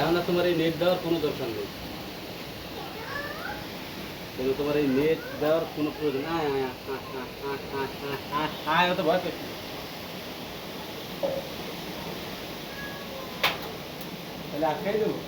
এখন তোমার এই নেট দেওয়ার কোনো দরকার নেই কিন্তু তোমার এই নেট দেওয়ার কোনো প্রয়োজন অত ভয় পেয়েছি তাহলে আটকাই দেবো